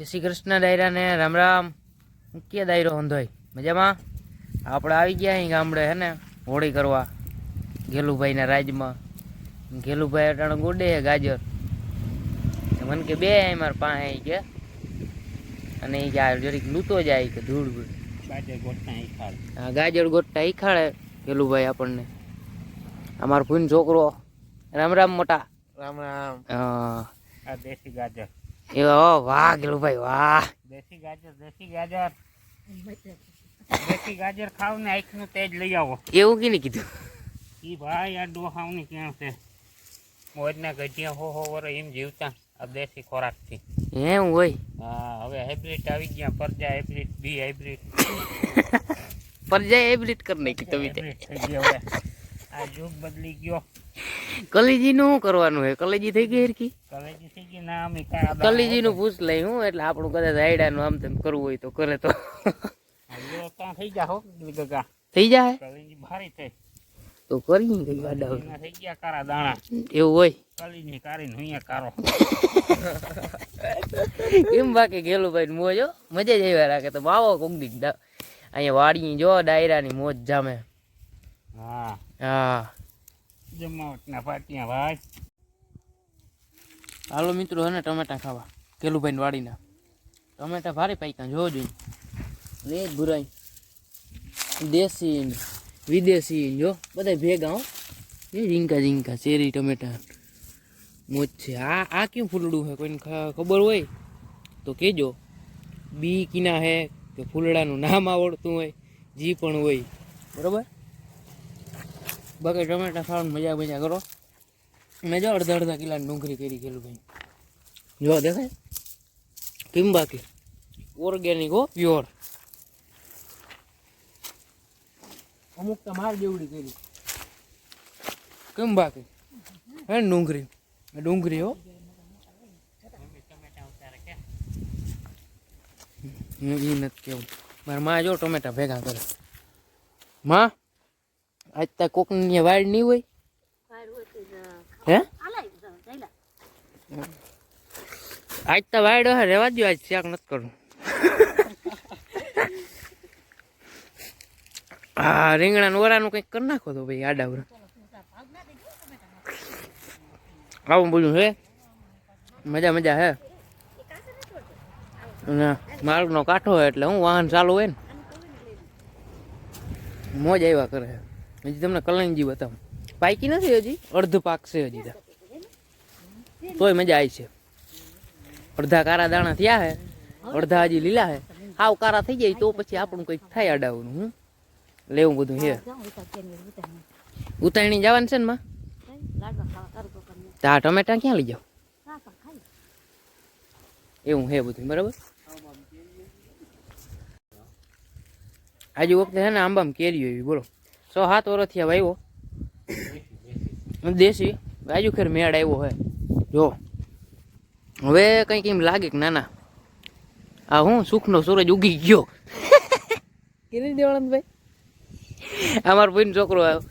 જય શ્રી કૃષ્ણ ડાયરાને રામ રામ. મુખ્ય ડાયરો હંધોય મજામાં? આપણે આવી ગયા અહીં ગામડે હે ને? હોળી કરવા. ગેલુભાઈના રાજમાં. ગેલુભાઈ અટાણે ગોડે હે ગાજર. મને કે બે મારા પાસે કે અને એ જાય જરીક લૂતો જાય કે ધૂળ આ ગાજર ગોટતા ઈખાડે ખાડે ગેલુભાઈ આપણને. અમારો ભૂન છોકરો. રામ રામ મોટા. રામ રામ. હા. દેશી ગાજર. એ ઓ વાહ ગેલુભાઈ વાહ. દેશી ગાજર દેશી ગાજર. દેશી ગાજર ખાવ ને આંખનું તેજ લઈ આવો. એવું કે કીધું? ઈ ભાઈ આ ડોહાવની ક્યાં છે? મોજના ગઢિયા હો હો વર એમ જીવતા આ દેશી ખોરાકથી. એમ હોય. હા હવે હાઇબ્રિડ આવી ગયા પરજા હાઇબ્રિડ બી હાઇબ્રિડ પરજા એબ્રિટ કરી નાખી તમે હાઇબ્રિડ આ યુગ બદલી ગયો. કલીજી નું શું કરવાનું હે કલેજી થઈ ગઈ હરકી કલેજી થઈ ગઈ? ના અમે નું પૂછ લઈ હું એટલે આપણું કદાચ આઈડા નું આમ તેમ કરવું હોય તો કરે તો. થઈ જા હો ગગા? થઈ જાય? કલેજી ભારી થઈ. તો કરી ગઈ વાડા થઈ ગયા કારા દાણા. એવું હોય? કલીજી કાઢીને અહીંયા કારો. એમ બાકી ગેલું ભાઈ મોજ હો? મજા જ આવ્યા રાખે તો વાવો કોક દી અહીંયા વાડી જો ડાયરાની મોજ જામે. હા. હા. જમાવટના પાટિયા ભાઈ હાલો મિત્રો, હે ટમેટા ખાવા. ગેલુભાઈ વાડીના ટમેટા ભારે પાક્યા જોવો જોઈએ ને જ ભુરાઈ દેશી વિદેશી જો. બધા ભેગા હો. એ ઝીંકા ઝીંકા ચેરી ટમેટા. મોજ છે. આ આ ક્યું ફૂલડું છે કોઈને ખબર હોય? તો કહેજો. બી કિના હે, કે ફૂલડાનું નામ આવડતું હોય, જી પણ હોય. બરોબર? બાકી ટમેટા ખાવાની મજા મજા કરો. મેં જો અડધા અડધા કિલાની ડુંગળી કરી ગયેલું ભાઈ. જો દેખાય? કેમ બાકી ઓર્ગેનિક હો પ્યોર અમુક તો માર જેવડી કરી. કેમ બાકી હે ડુંગળી? ડુંગળી હો. એ નથી કેવું. મારા માં જો ટમેટા ભેગા કરે. માં? આજ તા કોકની વાડ નહીં હોય. હે? આજ તા વાયડો હે, રેવા દો આજ શાક નથી કરું. હા રીંગણા ઓરાનું કંઈક કરી નાખો તો ભાઈ આડા ઉરા આવું બધું હે? મજા મજા હે? ના માર્ગનો કાંઠો હોય એટલે હું વાહન ચાલુ હોય ને, મોજ આવ્યા કરે હજી તમને કલંજી બતાવું. પાકી નથી હજી? અડધ પાક છે હજી. તોય મજા આવી છે. અડધા કારા દાણા થયા હે, અડધા હજી લીલા હે. હાવ કારા થઈ જાય તો પછી આપણું કંઈક થાય અડાવવાનું, હું? લેવું બધું હે. ઉતારણી જવાનું છે ને માં? તો ટમેટા ક્યાં લઈ જાવ એવું હે બધું, બરાબર? આજે વખતે હે ને આંબામાં કેરી એવી, બોલો. સો સાત વર્ષ થયા આવ્યો. દેશી બાજુ ખેર મેળ આવ્યો હે. જો હવે કંઈક એમ લાગે કે ના ના આ હું સુખનો સૂરજ ઉગી ગયો. કેરી દેવાનંદ ભાઈ? અમારો ભાઈનો છોકરો આવ્યો.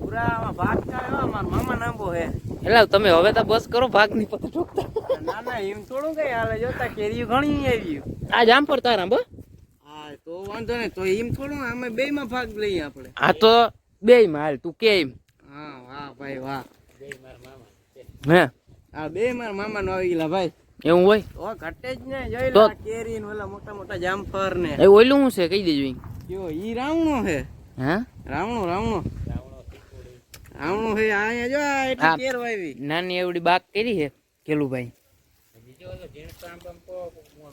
પૂરા આમાં ભાગ મારા મામા નાંબો હે. એટલે તમે હવે તો બસ કરો ભાગની પત ઠોકતા ના ના એમ થોડું કઈ હાલે. જોતા કેરી ઘણી આવી. આ જામ પર તારા બસ હા. તો વાંધો નહીં તો એમ થોડું અમે બે માં ભાગ લઈએ આપણે. આ તો બે હાલ તું કે એમ. હા વાહ ભાઈ વાહ. હે? આ બે માર મામા નો આવી ગયેલા ભાઈ. એવું હોય? ઓ ઘટે જ ને જોઈ લો કેરી ને ઓલા મોટા મોટા જામફર ને એ ઓલું શું છે? કહી દેજો ઈ. કયો ઈ રાવણો હે હા? રાવણો રાવણો. રાવણો હે અહીંયા જો આ એટલે કેર વાવી નાની એવડી બાગ કરી છે કેલુભાઈ.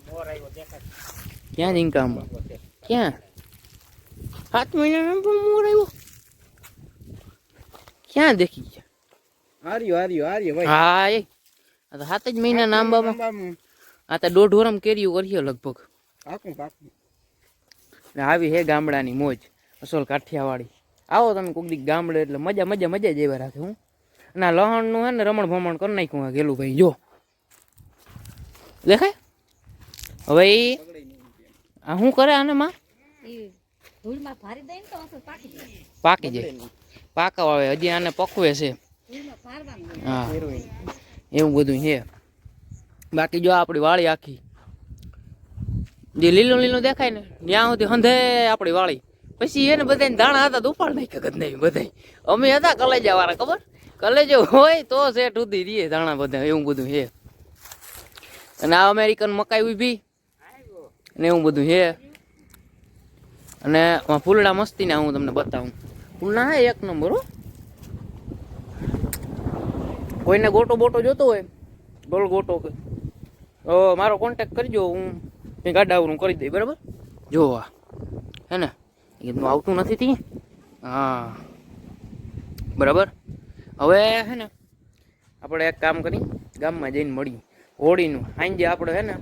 મોર આવ્યો આંબા ક્યાં સાત મહિના મોર આવ્યો. ક્યાં દેખી ગયા? હાર્યો હાર્યો હાર્યો ભાઈ. હા એ. આ તો સાત જ મહિના આંબામાં આ તો દોઢ વરમ કેરીઓ કરીએ લગભગ. પાકું પાકું આવી હે ગામડાની મોજ અસલ કાઠિયાવાડી. આવો તમે કોક દી ગામડે એટલે મજા મજા મજા જ એવા રાખે હું. અને લહણનું હે ને રમણ ભમણ કરી નાખ્યું ગેલું ભાઈ જો. દેખાય? હવે આ શું કરે આને માં? પાકી જાય. પાકી આવે હજી આને પકવે છે. હા. એવું બધું છે. બાકી જો આપણી વાળી આખી. જે લીલું લીલું દેખાય ને ત્યાં સુધી હંધે આપણી વાળી. પછી એને બધાને દાણા હતા તો ઉપાડ નાખ્યા કદ નહીં બધા અમે હતા કલેજા વાળા ખબર? કલેજો હોય તો સેટ સુધી રહીએ દાણા બધા એવું બધું છે. અને આ અમેરિકન મકાઈ ઊભી. અને એવું બધું છે. અને ફૂલડા મસ્તી ને હું તમને બતાવું. ફૂલડા એક નંબર હો. કોઈને ગોટો બોટો જોતો હોય ગોળ ગોટો કે. મારો કોન્ટેક કરજો, હું એ ગાડાવરું કરી દઈ બરાબર? જો આ. હે ને? એમનું આવતું નથી તી. હા. બરાબર? હવે હે ને, આપણે એક કામ કરી, ગામમાં જઈને મળીએ. હોળીનું, સાંજે આપણે હે ને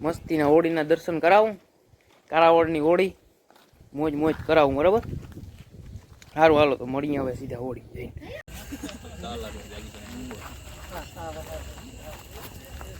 મસ્તીના હોળીના દર્શન કરાવું. કારાવળની હોળી. મોજ મોજ કરાવું, બરાબર? સારું હાલો, તો મળીએ હવે સીધા હોળી જઈને.